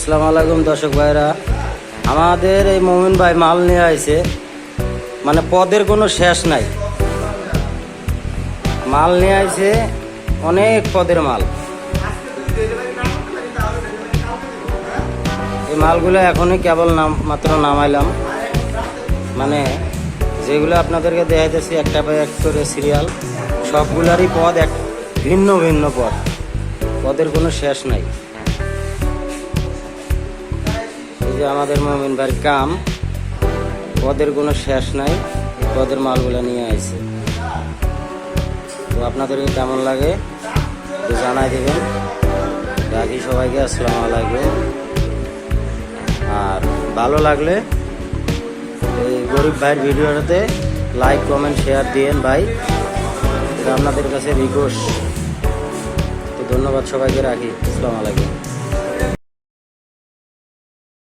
আসসালামু আলাইকুম দর্শক ভাইরা। আমাদের এই মমিন ভাই মাল নিয়ে আইছে। মানে পদের কোনো শেষ নাই। মাল নিয়ে আইছে অনেক পদের মাল। এই মালগুলো এখনই কেবল নাম মাত্র নামাইলাম। মানে যেগুলো আপনাদেরকে দেখাইতেছি একটা বাই এক করে সিরিয়াল সবগুলারই পদ এক ভিন্ন ভিন্ন পদ। পদের কোনো শেষ নাই। যে আমাদের মমিন ভাইয়ের কাম, পদের কোনো শেষ নাই পদের মালগুলো নিয়ে আইছে। তো আপনাদেরকে কেমন লাগে জানাই দেবেন। রাখি সবাইকে আসসালামু আলাইকুম। আর ভালো লাগলে এই গরিব ভাইয়ের ভিডিওটাতে লাইক, কমেন্ট, শেয়ার দিয়েন ভাই। এটা আপনাদের কাছে রিকোয়েস্ট তো ধন্যবাদ সবাইকে, রাখি। আসসালামু আলাইকুম।